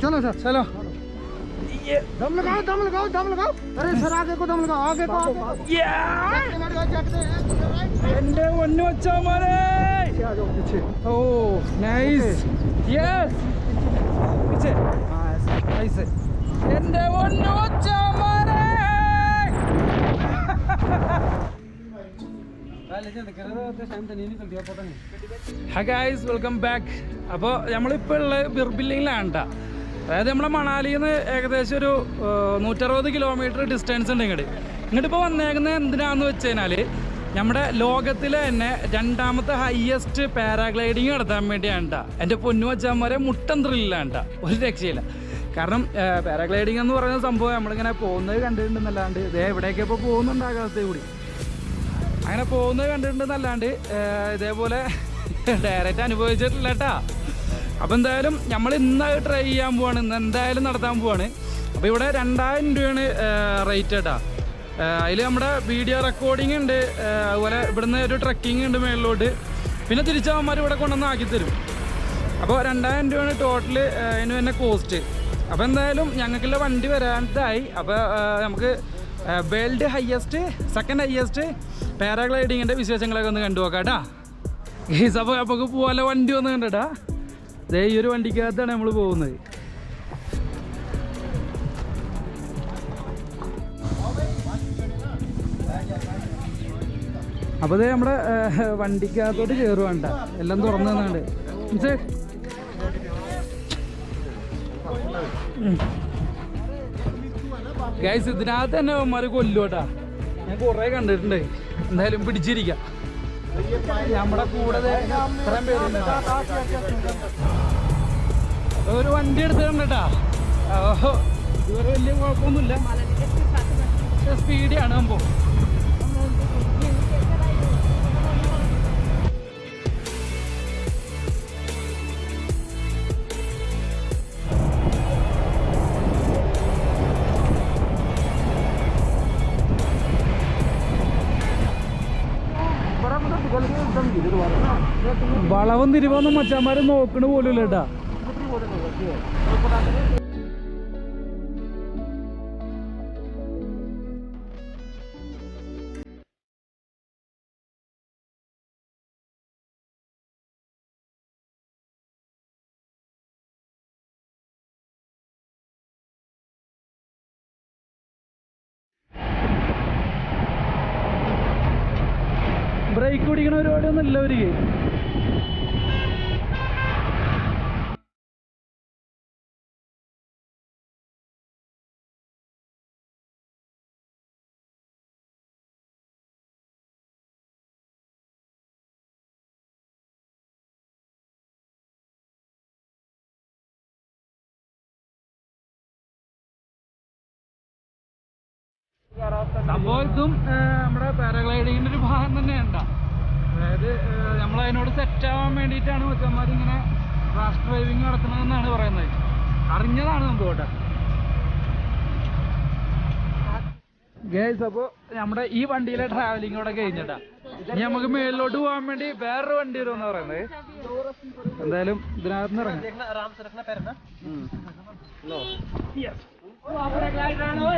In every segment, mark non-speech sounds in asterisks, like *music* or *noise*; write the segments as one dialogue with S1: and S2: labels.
S1: चलो सर।
S2: चलो। ये।
S1: दम लगाओ दम लगाओ दम लगाओ। अरे सर आगे को दम लगाओ आगे को आगे
S2: ये हमारे
S1: पीछे
S2: ओ नाइस यस पीछे।
S1: हाँ, ऐसे।
S2: ऐसे। हमारे *laughs* ഗൈസ് വെൽക്കം ബാക്ക് അപ്പോൾ നമ്മളിപ്പോൾ ഉള്ള ബിർബില്ലിങ്ങിലാണ് കേട്ടോ അതായത് നമ്മളെ മണാലിയിൽ നിന്ന് ഏകദേശം ഒരു നൂറ്ററുപത് കിലോമീറ്റർ ഡിസ്റ്റൻസ് ഉണ്ട് ഇങ്ങോട്ട് ഇങ്ങോട്ട് ഇപ്പോൾ വന്നേക്കുന്നത് എന്തിനാന്ന് വെച്ച് കഴിഞ്ഞാൽ നമ്മുടെ ലോകത്തിലെ തന്നെ രണ്ടാമത്തെ ഹയസ്റ്റ് പാരാഗ്ലൈഡിങ് നടത്താൻ വേണ്ടിയാണ് കേട്ടോ എന്റെ പൊന്നു വച്ചാൽ മുട്ടൻ ത്രില്ലാണ് കേട്ടോ ഒരു രക്ഷയില്ല. കാരണം പാരാഗ്ലൈഡിങ് എന്ന് പറയുന്ന സംഭവം നമ്മളിങ്ങനെ പോകുന്നത് കണ്ടിട്ടുണ്ടെന്നല്ലാണ്ട് ഇതേ എവിടേക്കൊക്കെ പോകുന്നുണ്ട് ആകാശത്തെ കൂടി. അങ്ങനെ പോകുന്നത് കണ്ടിട്ടുണ്ടെന്നല്ലാണ്ട് ഇതേപോലെ ഡയറക്റ്റ് അനുഭവിച്ചിട്ടില്ല കേട്ടാ. അപ്പോൾ എന്തായാലും നമ്മൾ ഇന്ന് ട്രൈ ചെയ്യാൻ പോവാണ്. ഇന്ന് എന്തായാലും നടത്താൻ പോവാണ്. അപ്പോൾ ഇവിടെ രണ്ടായിരം രൂപയാണ് റേറ്റ് കേട്ടാ. അതിൽ നമ്മുടെ വീഡിയോ റെക്കോർഡിംഗ് ഉണ്ട്. അതുപോലെ ഇവിടുന്ന് ഒരു ട്രക്കിംഗ് ഉണ്ട് മേളിലോട്ട്. പിന്നെ തിരിച്ചവന്മാർ ഇവിടെ കൊണ്ടുവന്ന് ആക്കി തരും. അപ്പോൾ രണ്ടായിരം രൂപയാണ് ടോട്ടൽ അതിന് തന്നെ കോസ്റ്റ് അപ്പോൾ എന്തായാലും ഞങ്ങൾക്കുള്ള വണ്ടി വരാനായി അപ്പോൾ നമുക്ക് വേൾഡ് ഹയസ്റ്റ് സെക്കൻഡ് ഹയസ്റ്റ് പാരാഗ്ലൈഡിങ്ങിന്റെ വിശേഷങ്ങളൊക്കെ ഒന്ന് കണ്ടു നോക്കാം കേട്ടാ അപ്പോൾ നമുക്ക് പോലെ വണ്ടി ഒന്ന് കണ്ടട്ടാ ദേ ഈ ഒരു വണ്ടിക്കകത്താണ് നമ്മൾ പോകുന്നത്. അപ്പോൾ ദേ നമ്മുടെ വണ്ടിക്കകത്തോട്ട് കയറുവാണ്ട എല്ലാം തുറന്നു തന്നാണ്ട് മനസ്സിലായി ഗൈസ് ഇതിനകത്ത് തന്നെ അവന്മാര് കൊല്ലുവട്ടാ ഞാൻ കൊറേ കണ്ടിട്ടുണ്ട്. എന്തായാലും പിടിച്ചിരിക്കാം. നമ്മുടെ കൂടെ ഒരു വണ്ടി എടുത്തിട്ടുണ്ടാ ഓഹോ ഇതുവരെ വലിയ കുഴപ്പമൊന്നുമില്ല. സ്പീഡിയാണ് സംഭവം വളവും തിരിവൊന്നും മച്ചാന്മാര് നോക്കണ പോലും ഇല്ല കേട്ടാ. ബ്രേക്ക് പിടിക്കണ പരിപാടിയൊന്നും ഇല്ല അവർക്ക്. സംഭവം ഇതും നമ്മുടെ പാരാഗ്ലൈഡിങ്ങിന്റെ ഒരു ഭാഗം തന്നെയുണ്ട. അതായത് നമ്മൾ നമ്മളതിനോട് സെറ്റ് ആവാൻ വേണ്ടിയിട്ടാണ് മച്ചന്മാർ ഇങ്ങനെ റാഷ് ഡ്രൈവിംഗ് നടത്തുന്നതെന്നാണ് പറയുന്നത്. അറിഞ്ഞതാണ് നമുക്ക് കേട്ടോ ഗേസ് അപ്പോൾ നമ്മുടെ ഈ വണ്ടിയിലെ ട്രാവലിംഗ് ഇവിടെ കഴിഞ്ഞിട്ടാ. ഇനി നമുക്ക് മേളിലോട്ട് പോകാൻ വേണ്ടി വേറൊരു വണ്ടി വരുമെന്ന് പറയുന്നത്. എന്തായാലും ഇതിനകത്ത് ഇറങ്ങാം.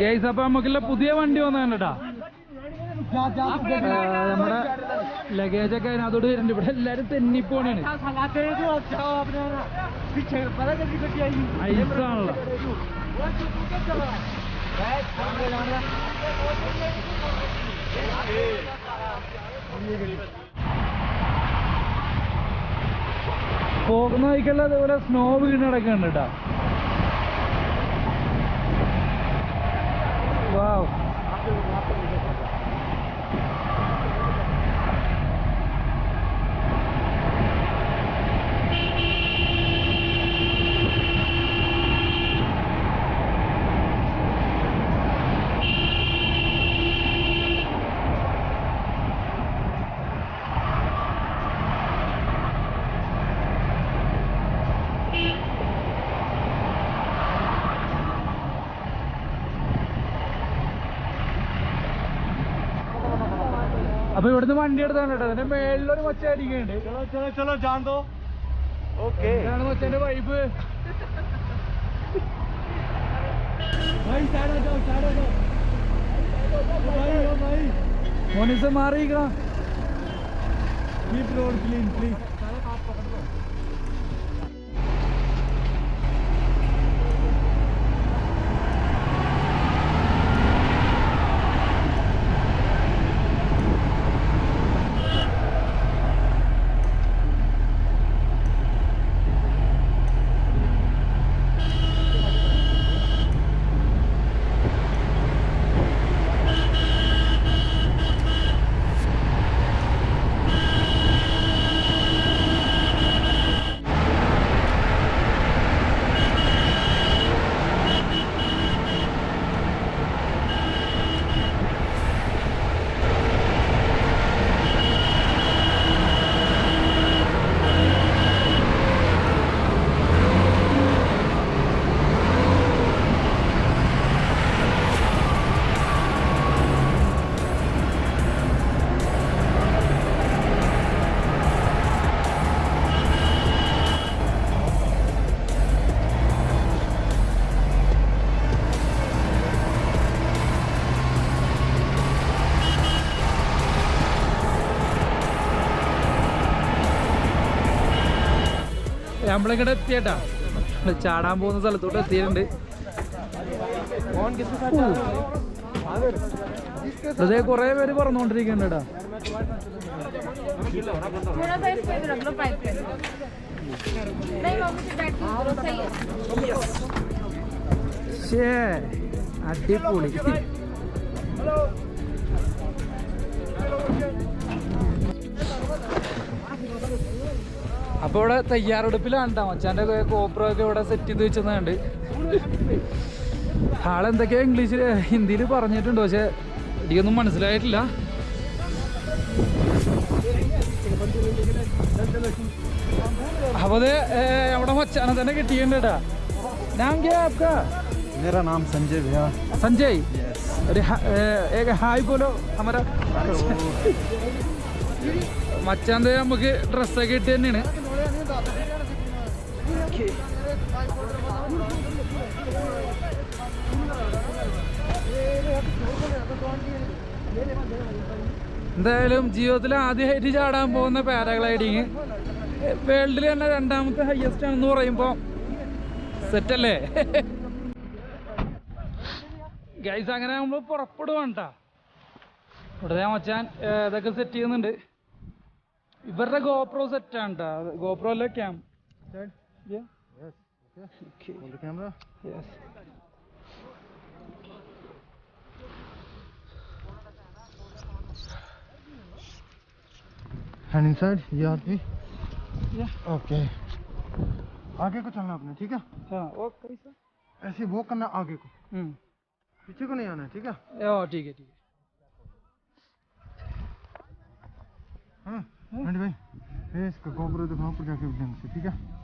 S2: ഗേസ് അപ്പൊ നമുക്കുള്ള പുതിയ വണ്ടി വന്നിട്ടാ നമ്മുടെ ലഗേജ് ഒക്കെ അതിനകത്തോട് വരുന്നുണ്ട് ഇവിടെ എല്ലാരും തെന്നിപ്പോണാണ്. ഐസാണല്ലോ പോകുന്ന വഴിക്കുള്ള അതുപോലെ സ്നോ വീണ് കിടക്കുന്നുണ്ട് കേട്ടോ. Wow. അപ്പൊ ഇവിടുന്ന് വണ്ടി എടുത്താണ് കേട്ടോ. അതിന്റെ മേളിലൊരു മച്ച അടിക്കുന്നുണ്ട്. എന്താണ് മച്ചന്റെ വൈബ് മോനിസ്
S1: മാറിയിക്കാം പ്ലീസ്
S2: നമ്മളിങ്ങോട്ട് എത്തിയേട്ടാ. ചാടാൻ പോകുന്ന സ്ഥലത്തോട്ട് എത്തിയിട്ടുണ്ട്. അതേ കുറെ പേര് പറഞ്ഞുകൊണ്ടിരിക്കുന്നുണ്ട്
S3: അടിപൊളി. ഹലോ इस पे भी रख लो पाइप पे नहीं मम्मी से बैठ के करो सही है
S2: ശേ അടിപൊളി അപ്പൊ ഇവിടെ തയ്യാറെടുപ്പിലാണ് കേട്ടോ മച്ചാന്റെ കോപ്രോ ഒക്കെ ഇവിടെ സെറ്റ് ചെയ്ത് വെച്ചതുണ്ട് ആളെന്തൊക്കെയോ ഇംഗ്ലീഷിൽ ഹിന്ദിയിൽ പറഞ്ഞിട്ടുണ്ട് പക്ഷെ എനിക്കൊന്നും മനസ്സിലായിട്ടില്ല അപ്പൊ അത് നമ്മുടെ മച്ചാനെ തന്നെ കിട്ടിയിട്ടുണ്ട് കേട്ടാ ഞാൻ ക്യാ ആപ്കാ
S1: मेरा नाम संजय भैया
S2: संजय अरे हा- ए, एक ഹായ് പോലോ അമര മച്ചാന്ത് നമുക്ക് ഡ്രസ്സൊക്കെ ഇട്ട് തന്നെയാണ് എന്തായാലും ജീവിതത്തിൽ ആദ്യമായിട്ട് ചാടാൻ പോകുന്ന പാരാഗ്ലൈഡിങ്. വേൾഡിൽ തന്നെ രണ്ടാമത്തെ ഹയസ്റ്റ് ആണെന്ന് പറയുമ്പോൾ സെറ്റല്ലേ? ഗൈസ് അങ്ങനെ നമ്മൾ പുറപ്പെടുവാണ് ട്ടാ. ഇവിടെ ഞാൻ മച്ചാൻ ഇതൊക്കെ സെറ്റ് ചെയ്യുന്നുണ്ട്. ഇവരുടെ ഗോപ്രോ സെറ്റ് ആണ് ട്ടാ. ഗോപ്രോ അല്ലേ cam Yeah.
S1: Yes. Okay. okay. Hold the camera. Yes. And inside, ये आदमी. Yeah. Okay. आगे को चलना अपने, ठीक है?
S2: हाँ. वो कैसा?
S1: ऐसे वो करना आगे को. हम्म. पीछे को नहीं आना, ठीक है?
S2: ओ ठीक है ठीक है.
S1: हाँ. एंड भाई, ये इसका गोबर दिखाओ पर जाके ढंग से, ठीक है?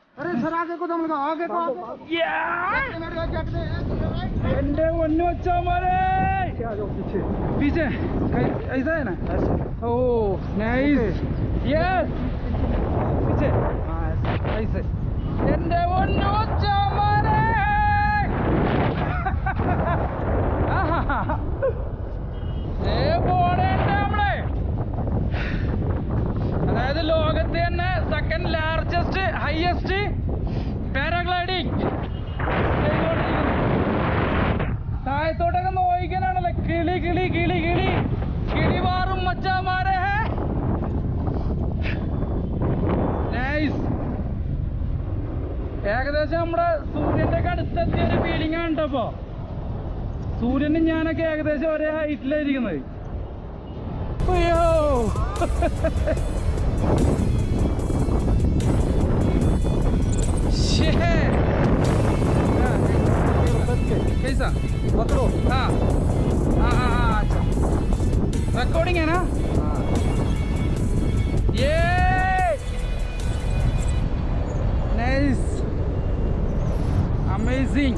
S1: अरे सर आगे को दम लगाओ आगे को आगे जट दे, जट दे,
S2: എന്റെ പൊന്നു വച്ചാമാരെ पीछे कहीं- ऐसा है ना ओ नाइस यस पीछे ऐसे എന്റെ പൊന്നു വച്ചാമാരെ ദേ പോണേണ്ട നമ്മളെ അതായത് *laughs* ലോകത്തെ തന്നെ സെക്കൻഡ് ലാർജസ്റ്റ് ഹയസ്റ്റ് പാരാഗ്ലൈഡിങ് താഴത്തോട്ടൊക്കെ നോയിക്കാനാണല്ലേ? കിളി കിളി കിളി കിളി. കിളി മാറും മച്ചാമാരെ നൈസ് ഏകദേശം നമ്മുടെ സൂര്യന്റെ ഒക്കെ അടുത്തെത്തിയ ഒരു ഫീലിംഗ് ആണ് കേട്ടപ്പോ സൂര്യനും ഞാനൊക്കെ ഏകദേശം ഒരേ ഹൈറ്റിലായിരിക്കുന്നത് അയ്യോ. *laughs* ശ്ശേ.
S1: पकड़ो
S2: हाँ हाँ हाँ हाँ अच्छा रिकॉर्डिंग है ना ये नाइस अमेजिंग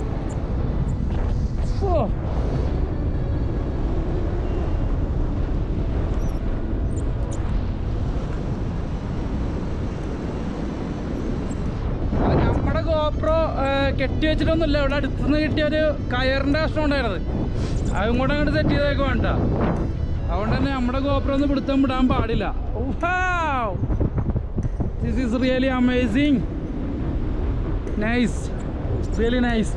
S2: കെട്ടി വെച്ചിട്ടൊന്നുമില്ല. ഇവിടെ അടുത്തുനിന്ന് കിട്ടിയ ഒരു കയറിന്റെ കഷ്ണം ഉണ്ടായിരുന്നത്. അതും കൂടെ അങ്ങോട്ട് സെറ്റ് ചെയ്തേക്ക് വേണ്ട. അതുകൊണ്ട് തന്നെ നമ്മുടെ ഗോപുരം ഒന്ന് പിടുത്തം വിടാൻ പാടില്ല. This is really amazing nice really nice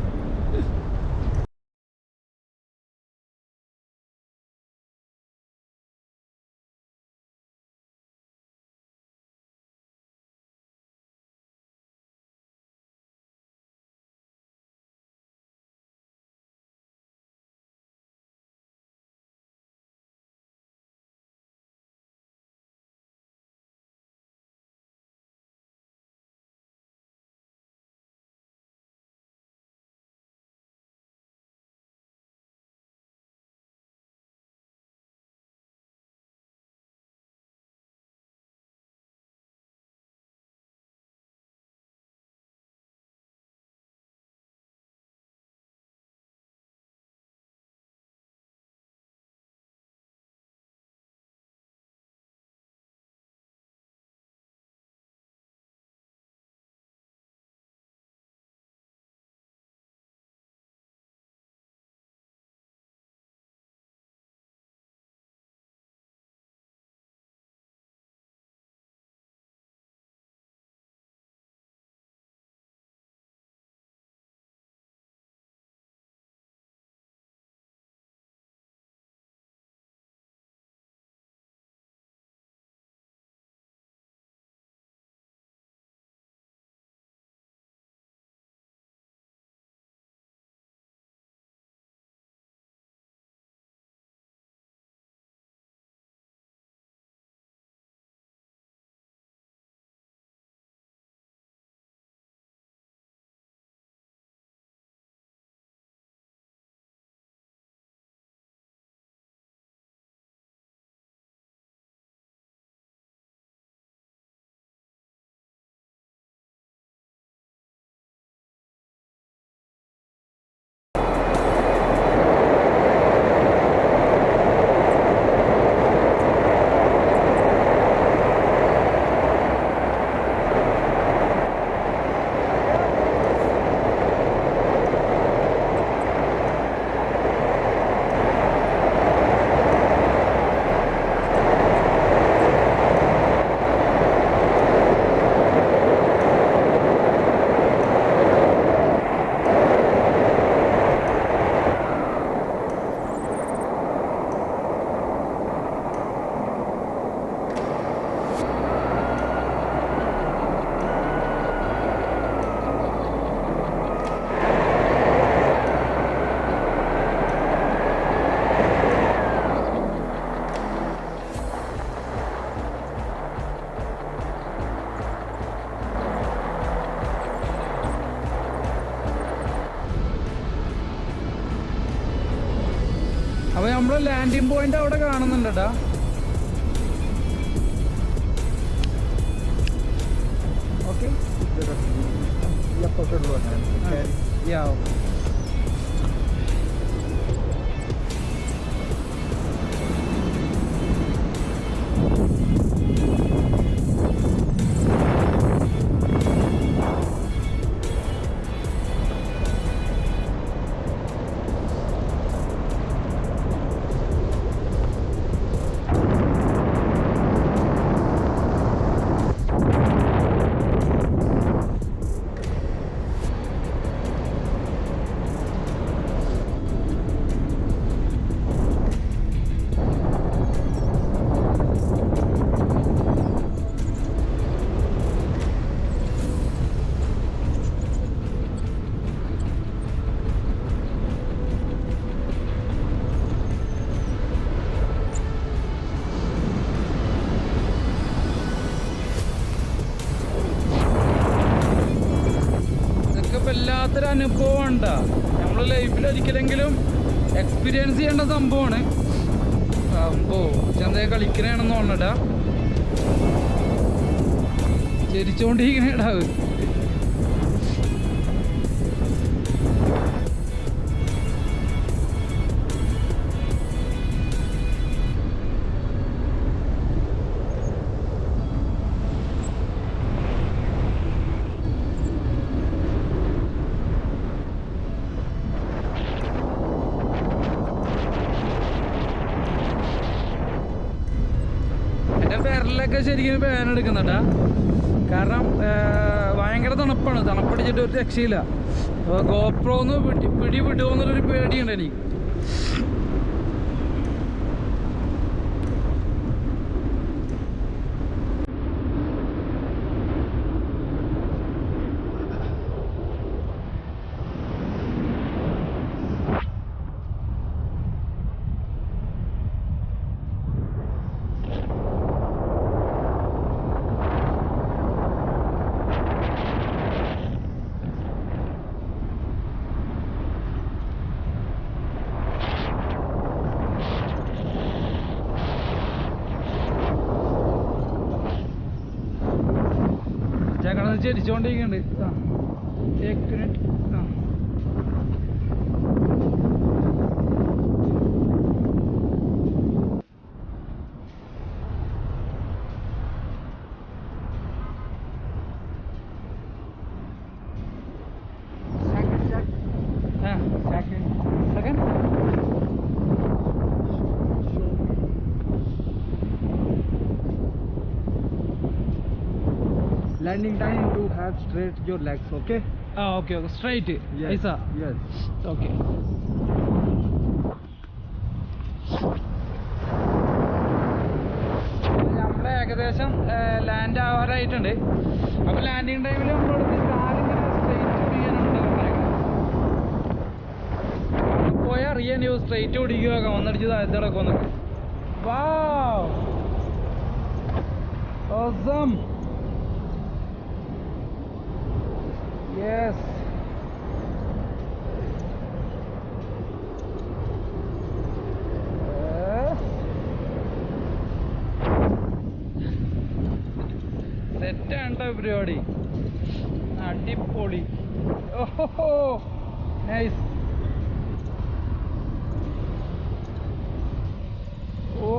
S2: landing point അവിടെ കാണുന്നുണ്ട് വല്ലാത്തൊരു അനുഭവം ഉണ്ടാ നമ്മൾ ലൈഫിൽ ഒരിക്കലെങ്കിലും എക്സ്പീരിയൻസ് ചെയ്യേണ്ട സംഭവമാണ് അമ്പോ ചന്ത കളിക്കണേണെന്ന് തോന്നട്ടാ ചിരിച്ചോണ്ടിരിക്കണേടാവ് വിരലൊക്കെ ശരിക്കും വേന എടുക്കുന്നുണ്ടാ. കാരണം ഭയങ്കര തണുപ്പാണ്. തണുപ്പടിച്ചിട്ട് ഒരു രക്ഷയില്ല. അപ്പോൾ ഗോപ്രോന്ന് പിടി പിടി വിടുമോ എന്നുള്ളൊരു പേടിയുണ്ട് എനിക്ക്. ചേക്കണത്
S1: Landing time to have straight your legs, okay?
S2: ആ ഓക്കെ ഓക്കെ. സ്ട്രൈറ്റ് ഐസ?
S1: Yes.
S2: ഓക്കെ. നമ്മൾ ഏകദേശം ലാൻഡ് ആവാറായിട്ടുണ്ട് അപ്പോൾ ലാൻഡിങ് ടൈമിൽ നമ്മളോട് കാലിങ്ങനെ സ്ട്രൈറ്റ് ഓടിക്കാനുണ്ട് പോയാൽ അറിയാൻ സ്ട്രൈറ്റ് ഓടിക്കുക ഒന്നടിച്ച് താഴത്തെ കിടക്കുമെന്നൊക്കെ വാവ് Awesome. Yes. സെറ്റാണ് കേട്ടോ പരിപാടി. അടിപൊളി. ഓഹോ നൈസ് ഓ.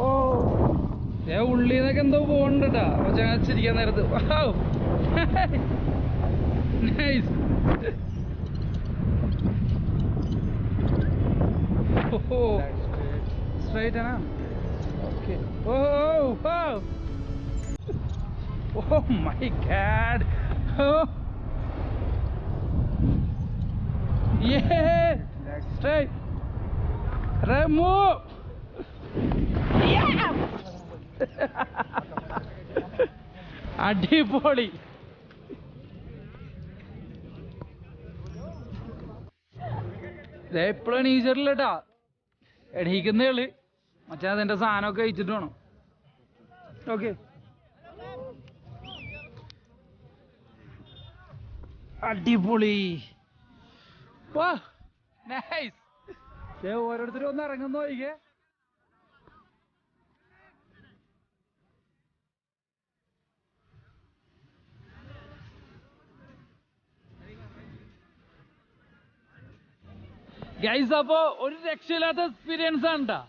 S2: ഞാൻ ഉള്ളിന്നൊക്കെ എന്തോ പോകണ്ടട്ടാ അപ്പൊ ചിരിക്കാൻ നേരത്ത്. നൈസ് ഓഹോ. സ്ട്രൈറ്റ് ആണ്? Okay oh oh Oh my god! Oh! Yeah! Straight! Remove! Yeah! *laughs* അടിപൊളി എപ്പോഴാണ് ഈശ്വരില്ലട്ടാ എണീക്കുന്നേ ഉള്ളു മച്ചാ അതിന്റെ സാധനമൊക്കെ അയച്ചിട്ട് വേണം ഓക്കെ അടിപൊളി. നൈസ് ഓരോരുത്തരും ഒന്ന് ഇറങ്ങുന്നു നോക്കിക്കേ ഗൈസ് അപ്പോ ഒരു രക്ഷയില്ലാത്ത എക്സ്പീരിയൻസ് ആണ് ട്ടാ.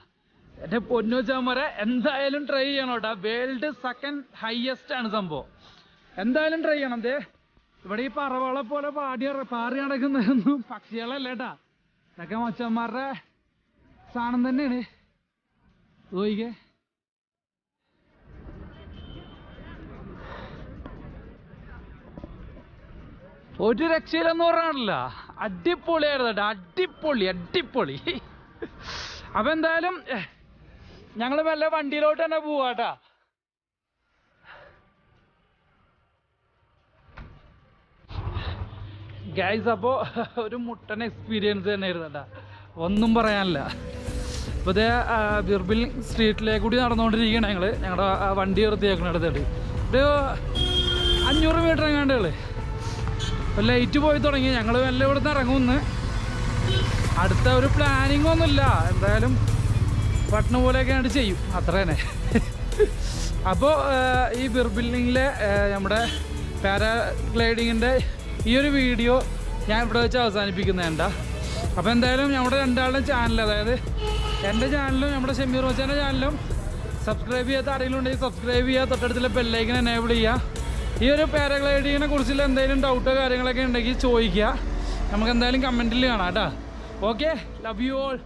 S2: എന്റെ പൊന്നു ചാമര എന്തായാലും ട്രൈ ചെയ്യണം കേട്ടോ വേൾഡ് സെക്കൻഡ് ഹയസ്റ്റ് ആണ് സംഭവം. എന്തായാലും ട്രൈ ചെയ്യണം ദേ. ഇവിടെ ഈ പറവകളെ പോലെ പാടി പാറി നടക്കുന്നതൊന്നും പക്ഷികളല്ല ഇതൊക്കെ മച്ചന്മാരുടെ സാധനം തന്നെയാണ്. നോയിക്കേ ഒരു രക്ഷയിലെന്ന് പറയാനില്ല അടിപൊളിയായിരുന്നു കേട്ടോ അടിപൊളി അടിപൊളി. അപ്പൊ എന്തായാലും ഞങ്ങൾ വല്ല വണ്ടിയിലോട്ട് തന്നെ പോവാട്ടാ ഗൈസ് അപ്പോൾ *laughs* ഒരു മുട്ടൻ എക്സ്പീരിയൻസ് തന്നെയായിരുന്നു കേട്ടോ. ഒന്നും പറയാനില്ല. ഇപ്പോൾ ഇതേ ബിർബിൽ സ്ട്രീറ്റിലേക്ക് കൂടി നടന്നുകൊണ്ടിരിക്കുകയാണ് ഞങ്ങൾ ഞങ്ങളുടെ വണ്ടി നിർത്തിയേക്കണം അടുത്തിട്ട് ഒരു അഞ്ഞൂറ് മീറ്റർ എങ്ങാണ്ടുകൾ അപ്പോൾ ലൈറ്റ് പോയി തുടങ്ങി. ഞങ്ങൾ വല്ല ഇവിടുന്ന് ഇറങ്ങുമെന്ന് അടുത്ത ഒരു പ്ലാനിങ് ഒന്നുമില്ല. എന്തായാലും പട്ടണ പോലെയൊക്കെ ആയിട്ട് ചെയ്യും. അത്ര തന്നെ. *laughs* അപ്പോൾ ഈ ബിർബില്ലിങ്ങിലെ നമ്മുടെ പാരാഗ്ലൈഡിങ്ങിന്റെ ഈ ഒരു വീഡിയോ ഞാൻ ഇവിടെ വെച്ച് അവസാനിപ്പിക്കുന്നതേണ്ട അപ്പോൾ എന്തായാലും നമ്മുടെ രണ്ടാളുടെ ചാനൽ അതായത് എന്റെ ചാനലും നമ്മുടെ ഷമീർ മച്ചാന്റെ ചാനലും സബ്സ്ക്രൈബ് ചെയ്യാത്ത ആരെങ്കിലും ഉണ്ടെങ്കിൽ സബ്സ്ക്രൈബ് ചെയ്യുക തൊട്ടടുത്തുള്ള ബെല്ലൈക്കൻ എനേബിൾ ചെയ്യുക. ഈ ഒരു പാരഗ്ലൈഡിങ്ങിനെ കുറിച്ചുള്ള എന്തെങ്കിലും ഡൗട്ടോ കാര്യങ്ങളൊക്കെ ഉണ്ടെങ്കിൽ ചോദിക്കുക. നമുക്ക് എന്തായാലും കമന്റിൽ കാണാം കേട്ടോ. Okay love you all